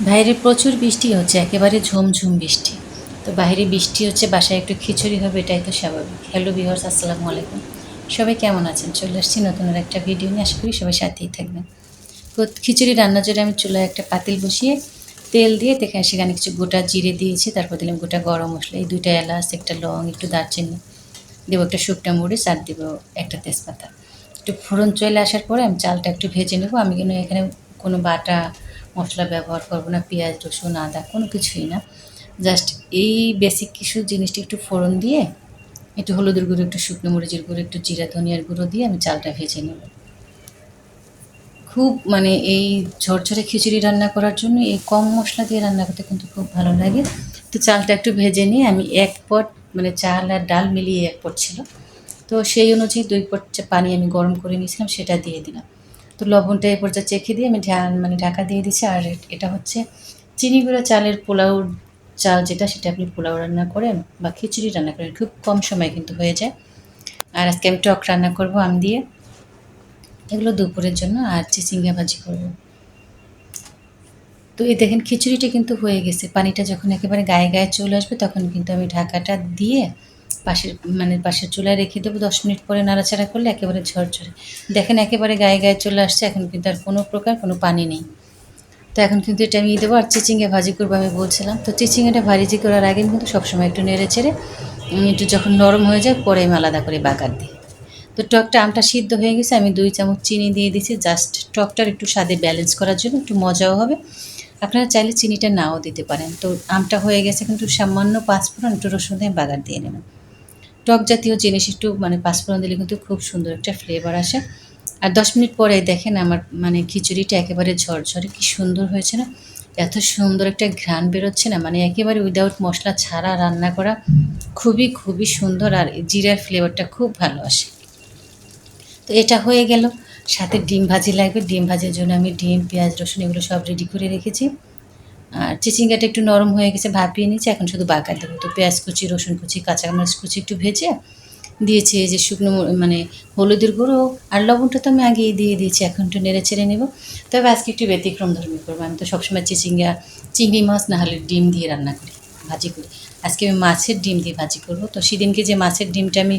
বাইরে প্রচুর বৃষ্টি হচ্ছে, একেবারে ঝুমঝুম বৃষ্টি। তো বাইরে বৃষ্টি হচ্ছে, বাসায় একটু খিচুড়ি হবে, এটাই তো স্বাভাবিক। হ্যালো বিহার্স আসসালামু আলাইকুম। সবাই কেমন আছেন? চলে আসছি নতুন একটা ভিডিও নিয়ে, আশা করি সবাই সাথেই থাকবেন। খিচুড়ি রান্নার জন্য আমি চুলায় একটা পাতিল বসিয়ে তেল দিয়ে দেখে সেখানে কিছু গোটা জিরে দিয়েছি, তারপর দিলাম গোটা গরম মশলা, এই দুইটা এলাচ, একটা লং, একটু দারচিনি। দেবো একটা শুকনো মরিচ আর দেবো একটা তেজপাতা। একটু ফোড়ন চলে আসার পরে আমি চালটা একটু ভেজে নেব। আমি কিন্তু এখানে কোনো বাটা মশলা ব্যবহার করব না, পেঁয়াজ, রসুন, আদা, কোনো কিছুই না। জাস্ট এই বেসিক কিছু জিনিসটা একটু ফোড়ন দিয়ে, একটু হলুদের গুঁড়ো, একটু শুকনো মরিচের গুঁড়ো, একটু জিরা, ধনিয়ার গুঁড়ো দিয়ে আমি চালটা ভেজে নেব। খুব মানে এই ঝরঝরে খিচুড়ি রান্না করার জন্য এই কম মশলা দিয়ে রান্না করতে কিন্তু খুব ভালো লাগে। তো চালটা একটু ভেজে নিয়ে আমি এক পট মানে চাল আর ডাল মিলিয়ে এক পট ছিল। তো সেই অনুযায়ী দুই পট পানি আমি গরম করে নিয়েছিলাম, সেটা দিয়ে দিলাম। তো লবণটা এ পর্যায়ে চেখে দিয়ে আমি মানে ঢাকা দিয়ে দিচ্ছি আর এটা হচ্ছে চিনি গুঁড়া চালের পোলাও চাল যেটা, সেটা আপনি পোলাও রান্না করেন বা খিচুড়ি রান্না করেন, খুব কম সময় কিন্তু হয়ে যায়। আর আজকে আমি টক রান্না করব আম দিয়ে। এগুলো দুপুরের জন্য আর চিচিঙ্গা ভাজি করব। তো এই দেখেন খিচুড়িটা কিন্তু হয়ে গেছে। পানিটা যখন একেবারে গায়ে গায়ে চলে আসবে, তখন কিন্তু আমি ঢাকাটা দিয়ে পাশের মানে পাশের চুলায় রেখে দেবো, দশ মিনিট পরে নাড়াচাড়া করলে একেবারে ঝরঝরে। দেখেন একেবারে গায়ে গায়ে চলে আসছে, এখন কিন্তু আর কোনো প্রকার কোনো পানি নেই। তো এখন কিন্তু এটা আমি দেবো, আর চিচিংয়ে ভাজি করব আমি বলছিলাম। তো চিচিংয়েটা ভাজি করার আগে কিন্তু সবসময় একটু নেড়ে চেড়ে একটু যখন নরম হয়ে যায় পরে আমি আলাদা করে বাগার দিই। তো টকটা আমটা সিদ্ধ হয়ে গেছে, আমি দুই চামচ চিনি দিয়ে দিয়েছি। জাস্ট টকটার একটু স্বাদে ব্যালেন্স করার জন্য একটু মজাও হবে। আপনারা চাইলে চিনিটা নাও দিতে পারেন। তো আমটা হয়ে গেছে কিন্তু সামান্য পাঁচফোড়ন একটু রসুন দিয়ে বাগার দিয়ে নেবেন। টক জাতীয় জিনিস একটু মানে পাঁচফোড়ন দিলে কিন্তু খুব সুন্দর একটা ফ্লেভার আসে। আর দশ মিনিট পরে দেখেন আমার মানে খিচুড়িটা একেবারে ঝরঝরে, কি সুন্দর হয়েছে না? এত সুন্দর একটা ঘ্রাণ বেরোচ্ছে না মানে একেবারে উইদাউট মশলা ছাড়া রান্না করা খুবই খুবই সুন্দর আর জিরার ফ্লেভারটা খুব ভালো আসে। তো এটা হয়ে গেল। সাথে ডিম ভাজি লাগবে। ডিম ভাজির জন্য আমি ডিম, পেঁয়াজ, রসুন এগুলো সব রেডি করে রেখেছি। আর চিচিঙ্গাটা একটু নরম হয়ে গেছে, ভাপিয়ে নিয়েছি, এখন শুধু বাগার দেবো। তো পেঁয়াজ কুচি, রসুন কুচি কাঁচামরিচ কুচি একটু ভেজে দিয়েছি যে শুকনো মানে হলুদের গুঁড়ো আর লবণটা তো আমি আগেই দিয়ে দিয়েছি, এখন একটু নেড়ে ছেড়ে নেব। তবে আজকে একটু ব্যতিক্রম ধর্মী করব, আমি তো সবসময় চিচিঙ্গা, চিংড়ি মাছ না হলে ডিম দিয়ে রান্না করি, ভাজি করি। আজকে আমি মাছের ডিম দিয়ে ভাজি করব, তো সেদিনকে যে মাছের ডিমটা আমি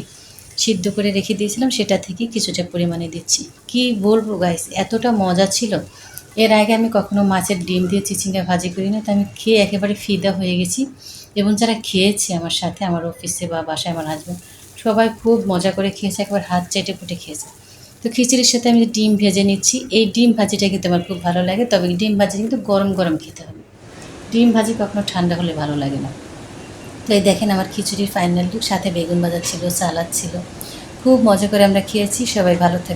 সিদ্ধ করে রেখে দিয়েছিলাম, সেটা থেকে কিছুটা পরিমাণে দিচ্ছি। কি বলব গাইস এতটা মজা ছিল। এর আগে আমি কখনো মাছের ডিম দিয়ে চিচিঙ্গা ভাজি করি না তো আমি খেয়ে একেবারে ফিদা হয়ে গেছি। এবং যারা খেয়েছে আমার সাথে, আমার অফিসে বা বাসায় আমার হাজব্যান্ড সবাই খুব মজা করে খেয়েছে, একবার হাত চেটে ফুটে খেয়েছে। তো খিচুড়ির সাথে আমি ডিম ভেজে নিচ্ছি। এই ডিম ভাজিটা কিন্তু আমার খুব ভালো লাগে, তবে ডিম ভাজি কিন্তু গরম গরম খেতে হবে। ডিম ভাজি কখনো ঠান্ডা হলে ভালো লাগে না। তো এই দেখেন আমার খিচুড়ির ফাইনাল সাথে বেগুন ভাজা ছিল সালাদ ছিল। খুব মজা করে আমরা খেয়েছি, সবাই ভালো থাকে